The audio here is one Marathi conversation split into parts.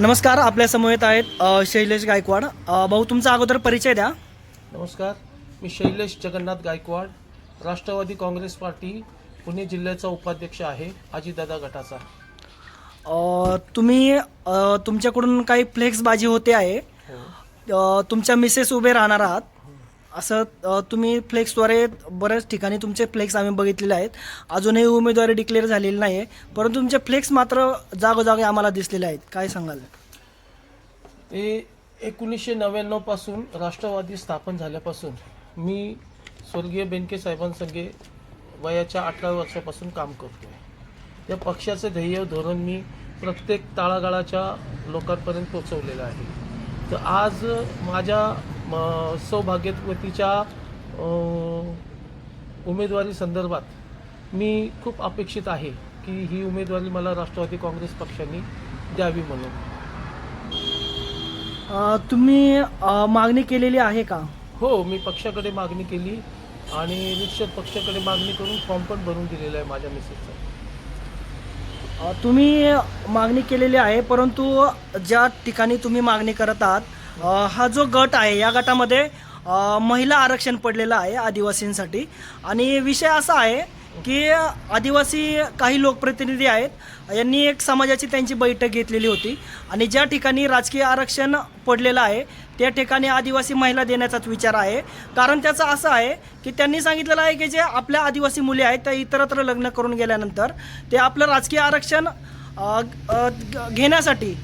नमस्कार आपल्या समवेत आहेत अ, शैलेश गायकवाड. अ, भाऊ तुमचा अगोदर परिचय द्या. नमस्कार मी शैलेश जगन्नाथ गायकवाड राष्ट्रवादी काँग्रेस पार्टी पुणे जिल्ह्याचा उपाध्यक्ष आहे अजितदादा गटाचा. अ, तुम्ही अ, तुमच्याकडून काही फ्लेक्सबाजी होते आहे. हो. अ, तुमच्या मिसेस उभे राहणार आहात. असं तुम्ही फ्लेक्सद्वारे बऱ्याच ठिकाणी तुमचे फ्लेक्स आम्ही बघितलेले आहेत. अजूनही उमेदवारी डिक्लेअर झालेली नाही आहे परंतु तुमचे फ्लेक्स मात्र जागोजागी आम्हाला दिसलेले आहेत. काय सांगाल? ते एकोणीसशे नव्याण्णवपासून राष्ट्रवादी स्थापन झाल्यापासून मी स्वर्गीय बेनके साहेबांसंगे वयाच्या अठरा वर्षापासून काम करतो आहे या पक्षाचं ध्येय धोरण मी प्रत्येक तळागाळाच्या लोकांपर्यंत पोचवलेलं आहे. तर आज माझ्या म, सौभाग्यवतीच्या उमेदवारी संदर्भात मी खूप अपेक्षित आहे की ही उमेदवारी मला राष्ट्रवादी काँग्रेस पक्षाने द्यावी म्हणून. तुम्ही अ, मागणी केलेली आहे का? हो मी पक्षाकडे मागणी केली आणि निश्चित पक्षाकडे मागणी करून फॉर्म पण भरून दिलेला आहे माझ्या मिसेसचा. अ, तुम्ही मागणी केलेली आहे परंतु ज्या ठिकाणी तुम्ही मागणी करत आहात हा जो गट आहे या गटामध्ये महिला आरक्षण पडलेलं आहे आदिवासींसाठी. आणि विषय असा आहे की आदिवासी काही लोकप्रतिनिधी आहेत यांनी एक समाजाची त्यांची बैठक घेतलेली होती. आणि ज्या ठिकाणी राजकीय आरक्षण पडलेलं आहे त्या ठिकाणी आदिवासी महिला देण्याचाच विचार आहे. कारण त्याचं असं आहे की त्यांनी सांगितलेलं आहे की जे आपल्या आदिवासी मुली आहेत त्या इतरत्र लग्न करून गेल्यानंतर ते आपलं राजकीय आरक्षण ग- घेण्यासाठी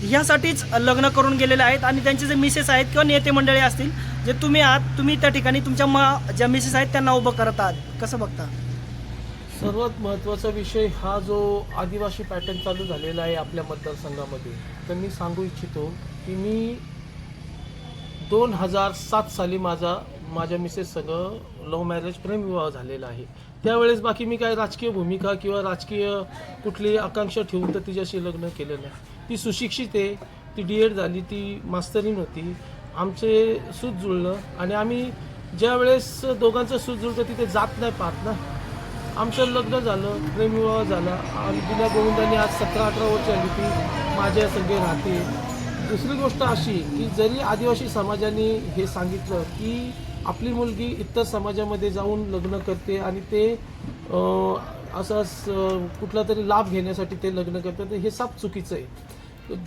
ह्यासाठीच लग्न करून गेलेले आहेत आणि त्यांचे जे मिसेस आहेत किंवा नेते मंडळी असतील जे तुम्ही आहात तुम्ही त्या ठिकाणी तुमच्या मा ज्या मिसेस आहेत त्यांना उभं करत आहात. कसं बघता? सर्वात महत्त्वाचा विषय हा जो आदिवासी पॅटर्न चालू झालेला आहे आपल्या मतदारसंघामध्ये. तर मी सांगू इच्छितो की मी दोन हजार सात साली माझा माझ्या मिसेस सगळं लव्ह मॅरेज प्रेमविवाह झालेला आहे. त्यावेळेस बाकी मी काय राजकीय भूमिका किंवा राजकीय कुठली आकांक्षा ठेवून तर तिच्याशी लग्न केलं नाही. ती सुशिक्षित आहे ती डी एड झाली ती मास्तरीन होती. आमचे सूत जुळलं आणि आम्ही ज्या वेळेस दोघांचं सूत जुळतं तिथे जात नाही पाहत ना. आमचं लग्न झालं प्रेमविवाह झाला. आणि बिना गोविंदाने आज सतरा अठरा वर्ष आली ती माझ्या सगळे राहते. दुसरी गोष्ट अशी की जरी आदिवासी समाजाने हे सांगितलं की आपली मुलगी इतर समाजामध्ये जाऊन लग्न करते आणि ते असा असं स- कुठला तरी लाभ घेण्यासाठी ते लग्न करतात हे साप चुकीचं आहे.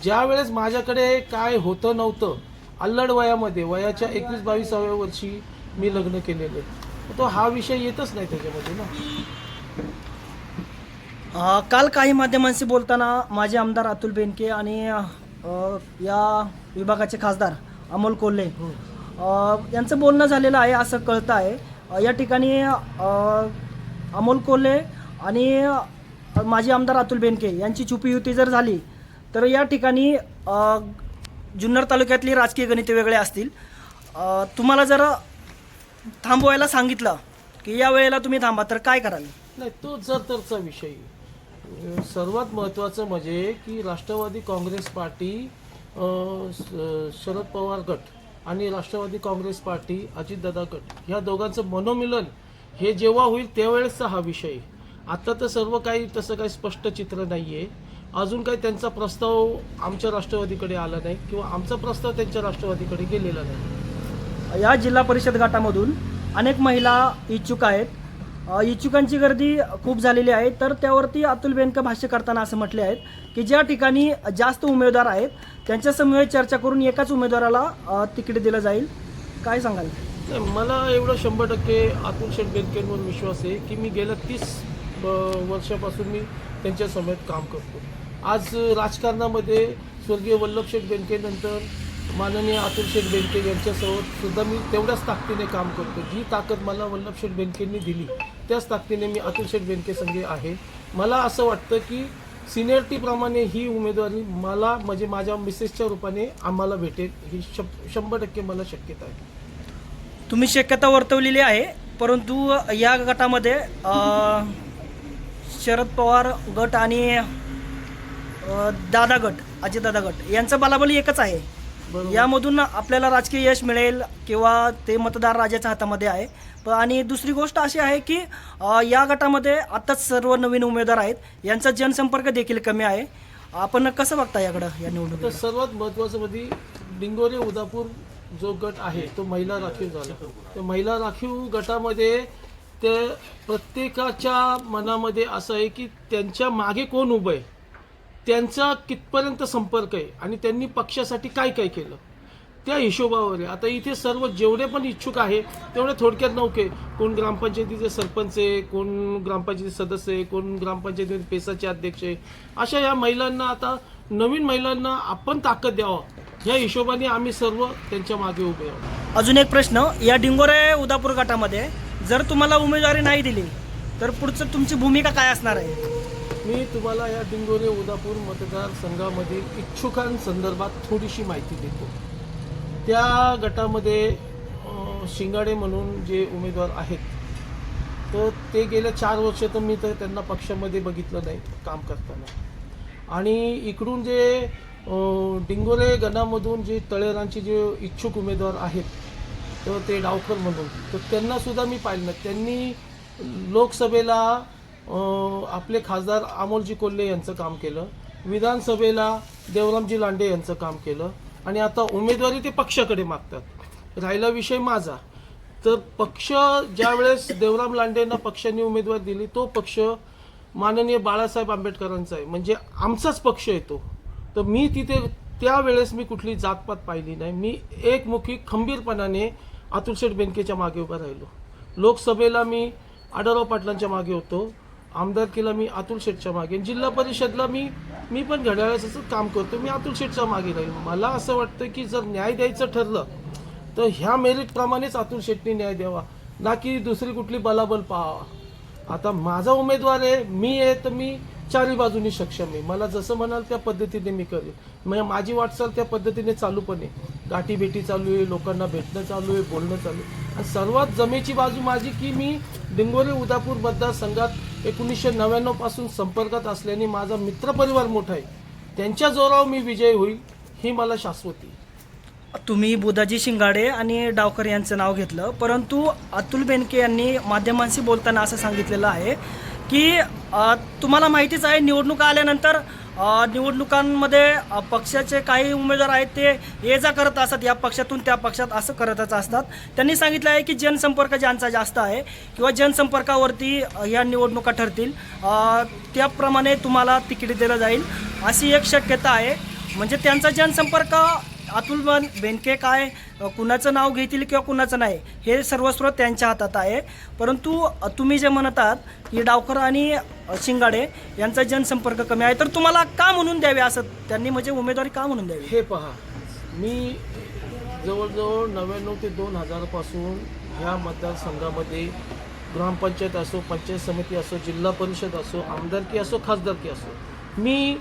ज्या वेळेस माझ्याकडे काय होतं नव्हतं अल्लड वयामध्ये वयाच्या एकवीस बावीसाव्या वर्षी मी लग्न केलेलं. तो हा विषय येतच नाही त्याच्यामध्ये ना. काल काही माध्यमांशी बोलताना माजी आमदार अतुल बेनके आणि या विभागाचे खासदार अमोल कोल्हे अ, यांचं बोलणं झालेलं आहे असं कळतं आहे. या ठिकाणी अमोल कोल्हे आणि माजी आमदार अतुल बेनके यांची छुपी युती जर झाली तर या ठिकाणी जुन्नर तालुक्यातली राजकीय गणिते वेगळे असतील. तुम्हाला जर थांबवायला सांगितलं की या वेळेला तुम्ही थांबा तर काय कराल? नाही तो जर तरचा विषय. सर्वात महत्त्वाचं म्हणजे की राष्ट्रवादी काँग्रेस पार्टी शरद पवार गट आणि राष्ट्रवादी काँग्रेस पार्टी अजितदादा गट ह्या दोघांचं मनोमिलन हे जेव्हा होईल त्यावेळेसचा हा विषय. आता तर सर्व काही तसं काही स्पष्ट चित्र नाही आहे अजून काही त्यांचा प्रस्ताव आमच्या राष्ट्रवादीकडे आला नाही किंवा आमचा प्रस्ताव त्यांच्या राष्ट्रवादीकडे गेलेला नाही. या जिल्हा परिषद गटामधून अनेक महिला इच्छुक आहेत. इच्छुकांची गर्दी खूप झालेली आहे. तर त्यावरती अतुल बेनका भाष्य करताना असं म्हटले आहेत की ज्या ठिकाणी जास्त उमेदवार आहेत त्यांच्या समूह चर्चा करून एकाच उमेदवाराला तिकीट दिलं जाईल. काय सांगाल? मला एवढं शंभर टक्के अतुल शेठ बेनकेंवर विश्वास आहे की मी गेल्या तीस वर्षापासून मी त्यांच्यासमोर काम करतो. आज राजकारणामध्ये स्वर्गीय वल्लभ शेठ बँकेनंतर माननीय अतुल शेठ बेनके यांच्यासोबत सुद्धा मी तेवढ्याच ताकदीने काम करतो. जी ताकद मला वल्लभ शेठ बेनकेंनी दिली त्याच ताकदीने मी अतुल शेठ बेनके आहे. मला असं वाटतं की सिनियरिटीप्रमाणे ही उमेदवारी मला म्हणजे माझ्या मिसेसच्या रूपाने आम्हाला भेटेल. ही शंभर टक्के मला शक्यता आहे. तुम्ही शक्यता वर्तवलेली आहे परंतु या गटामध्ये शरद पवार गट आणि दादा गट अजितदादा गट यांचं बलाबली एकच आहे. यामधून आपल्याला राजकीय यश मिळेल किंवा ते मतदार राजाच्या हातामध्ये आहे. प- आणि दुसरी गोष्ट अशी आहे की या गटामध्ये आताच सर्व नवीन उमेदवार आहेत. यांचा जनसंपर्क देखील कमी आहे. आपण कसं बघता याकडं या तर निवडणुकीत सर्वात महत्त्वाचं म्हणजे डिंगोरे उदापूर जो गट आहे तो महिला राखीव झाला. तर महिला राखीव गटामध्ये ते प्रत्येकाच्या मनामध्ये असं आहे की त्यांच्या मागे कोण उभं आहे? त्यांचा कितपर्यंत संपर्क आहे आणि त्यांनी पक्षासाठी काय काय केलं त्या हिशोबावर आहे. आता इथे सर्व जेवढे पण इच्छुक आहे तेवढे थोडक्यात नव्हते कोण ग्रामपंचायतीचे सरपंच आहे कोण ग्रामपंचायती सदस्य आहे कोण ग्रामपंचायतीमध्ये पेसाचे अध्यक्ष आहे. अशा या महिलांना आता नवीन महिलांना आपण ताकद द्यावं. या हिशोबाने आम्ही सर्व त्यांच्या मागे उभे आहोत. अजून एक प्रश्न. या डिंगोरे उदापूर गटामध्ये जर तुम्हाला उमेदवारी नाही दिली तर पुढचं तुमची भूमिका काय असणार आहे? मी तुम्हाला या डिंगोरे उदापूर मतदारसंघामधील इच्छुकांसंदर्भात थोडीशी माहिती देतो. त्या गटामध्ये शिंगाडे म्हणून जे उमेदवार आहेत तर ते गेल्या चार वर्ष तर मी तर त्यांना पक्षामध्ये बघितलं नाही काम करताना. आणि इकडून जे डिंगोरे गणामधून जे तळेरांचे जे इच्छुक उमेदवार आहेत तर ते डावकर म्हणून तर त्यांनासुद्धा मी पाहिलं त्यांनी लोकसभेला आपले खासदार अमोलजी कोल्हे यांचं काम केलं. विधानसभेला देवरामजी लांडे यांचं काम केलं. आणि आता उमेदवारी ते पक्षाकडे मागतात. राहिला विषय माझा. तर पक्ष ज्यावेळेस देवराम लांडेंना पक्षाने उमेदवार दिली तो पक्ष माननीय बाळासाहेब आंबेडकरांचा आहे. म्हणजे आमचाच पक्ष येतो तर मी तिथे त्यावेळेस मी कुठली जातपात पाहिली नाही. मी एकमुखी खंबीरपणाने अतुलशेठ बेनकेच्या मागे उभा राहिलो. लोकसभेला मी आढळराव पाटलांच्या मागे होतो. आमदारकीला मी अतुल शेठच्या मागे. जिल्हा परिषदला मी मी पण घड्याळाचं काम करतो मी अतुल शेठच्या मागे राहील. मला असं वाटतं की जर न्याय द्यायचं ठरलं तर ह्या मेरिटप्रमाणेच अतुल शेट्टी न्याय द्यावा. ना की दुसरी कुठली बलाबल पाहावा. आता माझा उमेदवार आहे मी आहे तर मी चारी बाजूनी सक्षम आहे. मला जसं म्हणाल त्या पद्धतीने मी करेन म्हणजे माझी वाटचाल त्या पद्धतीने चालू पण आहे गाठी भेटी चालू आहे लोकांना भेटणं चालू आहे बोलणं चालू आहे. आणि सर्वात जमेची बाजू माझी की मी डिंगोरे उदापूर मतदारसंघात एकोणीसशे नव्याण्णवपासून संपर्कात असल्याने माझा मित्रपरिवार मोठा आहे. त्यांच्या जोरावर मी विजय होईल ही मला शाश्वती तुम्ही बुधाजी शिंगाडे आणि डावकर यांचं नाव घेतलं. परंतु अतुल बेनके यांनी माध्यमांशी बोलताना असं सांगितलेलं आहे की तुम्हाला माहितीच आहे निवडणुका आल्यानंतर निवडणुकांमध्ये पक्षाचे काही उमेदवार आहेत ते ये जा करत असतात. या पक्षातून त्या पक्षात असं करतच असतात. त्यांनी सांगितलं आहे की जनसंपर्क ज्यांचा जास्त आहे किंवा जनसंपर्कावरती ह्या निवडणुका ठरतील त्याप्रमाणे तुम्हाला तिकीट दिलं जाईल. अशी एक शक्यता आहे. म्हणजे त्यांचा जनसंपर्क अतुल बन बेनके काय कुणाचं नाव घेतील किंवा कुणाचं नाही हे सर्वस्व त्यांच्या हातात आहे. परंतु तुम्ही जे म्हणतात की डावकर आणि शिंगाडे यांचा जनसंपर्क कमी आहे. तर तुम्हाला का म्हणून द्यावे असं? त्यांनी म्हणजे उमेदवारी का म्हणून द्यावी? हे पहा मी जवळजवळ नव्याण्णव ते दोन हजारपासून ह्या मतदारसंघामध्ये ग्रामपंचायत असो पंचायत समिती असो जिल्हा परिषद असो आमदारकी असो खासदारकी असो मी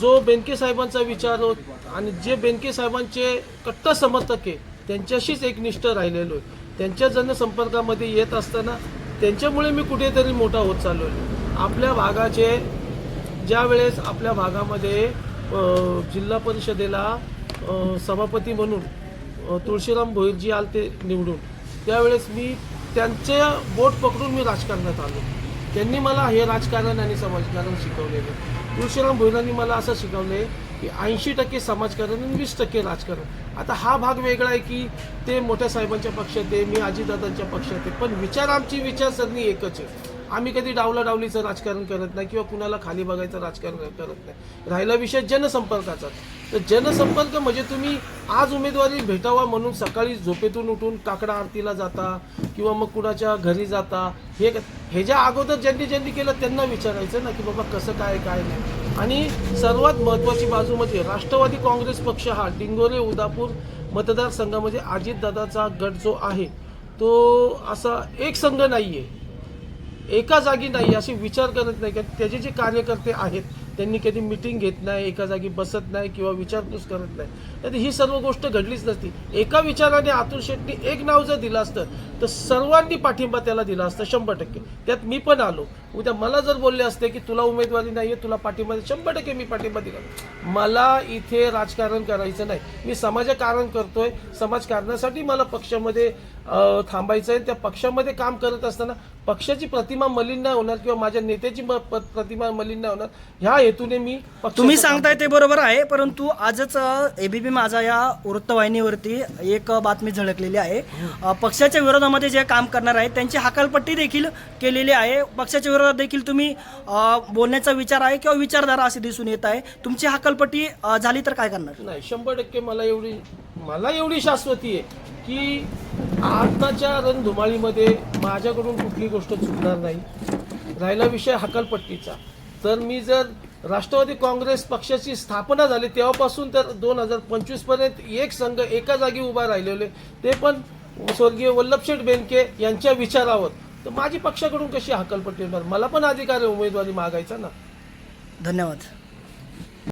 जो बेनके साहेबांचा विचार होत आणि जे बेनके साहेबांचे कट्टर समर्थक आहे त्यांच्याशीच एकनिष्ठ राहिलेलो आहे. त्यांच्या जनसंपर्कामध्ये येत असताना त्यांच्यामुळे मी कुठेतरी मोठा होत चाललो आहे आपल्या भागाचे ज्या वेळेस आपल्या भागामध्ये जिल्हा परिषदेला सभापती म्हणून तुळशीराम भोईरजी आलते निवडून त्यावेळेस मी त्यांचे बोट पकडून मी राजकारणात आलो. त्यांनी मला हे राजकारण आणि समाजकारण शिकवलेलं. तुळशीराम भोईरांनी मला असं शिकवले की ऐंशी टक्के समाजकारण आणि वीस टक्के राजकारण. आता हा भाग वेगळा आहे की ते मोठ्या साहेबांच्या पक्षात आहे मी अजितदादांच्या पक्षात आहे पण विचार आमची विचारसरणी एकच आहे. आम्ही कधी डावला डावलीचं राजकारण करत नाही किंवा कुणाला खाली बघायचं राजकारण करत नाही. राहिला विषय जनसंपर्काचा. तर जनसंपर्क म्हणजे तुम्ही आज उमेदवारी भेटावा म्हणून सकाळी झोपेतून उठून काकडा आरतीला जाता किंवा मग कुणाच्या घरी जाता हे ह्याच्या अगोदर ज्यांनी ज्यांनी केलं त्यांना विचारायचं ना की बाबा कसं काय काय नाही. आणि सर्वात महत्त्वाची बाजू म्हणजे राष्ट्रवादी काँग्रेस पक्ष हा डिंगोरे उदापूर मतदारसंघामध्ये अजितदादाचा गट जो आहे तो असा एक संघ नाही आहे एका जागी नाही असे विचार करत नाही कारण त्याचे जे कार्यकर्ते आहेत त्यांनी कधी मिटिंग घेत नाही एका जागी बसत नाही किंवा विचारपूस करत नाही. तर ही सर्व गोष्ट घडलीच नसती. एका विचाराने अतुल शेट्टी एक नाव जर दिलं असतं तर सर्वांनी पाठिंबा त्याला दिला असता शंभर टक्के. त्यात मी पण आलो. उद्या मला जर बोलले असते की तुला उमेदवारी नाही आहे तुला पाठिंबा शंभर टक्के मी पाठिंबा दिला मला इथे राजकारण करायचं नाही. मी समाजकारण करतोय. समाजकारणासाठी मला पक्षामध्ये थांबायचं आहे त्या पक्षामध्ये काम करत असताना पक्षाची प्रतिमा मलिन नाही होणार किंवा माझ्या नेत्याची प्रतिमा मलिन नाही होणार. ह्या हेतूने मी तुम्ही सांगताय ते बरोबर आहे परंतु आजच एबीपी माझा या वृत्तवाहिनीवरती एक बातमी झळकलेली आहे. पक्षाच्या विरोधामध्ये जे काम करणार आहेत त्यांची हकालपट्टी देखील केलेली आहे. पक्षाच्या विरोधात देखील तुम्ही बोलण्याचा विचार आहे किंवा विचारधारा असे दिसून येत आहे. तुमची हकालपट्टी झाली तर काय करणार? नाही शंभर टक्के मला एवढी मला एवढी शाश्वती आहे की आताच्या रणधुमाळीमध्ये माझ्याकडून कुठली गोष्ट चुकणार नाही. राहिला विषय हकालपट्टीचा. तर मी जर राष्ट्रवादी काँग्रेस पक्षाची स्थापना झाली तेव्हापासून तर दोन हजार पंचवीसपर्यंत एक संघ एका जागी उभा राहिलेले. ते पण स्वर्गीय वल्लभशेठ बेनके यांच्या विचारावर. तर माझी पक्षाकडून कशी हकलपट्टी होणार? मला पण अधिकार आहे उमेदवारी मागायचा ना. धन्यवाद.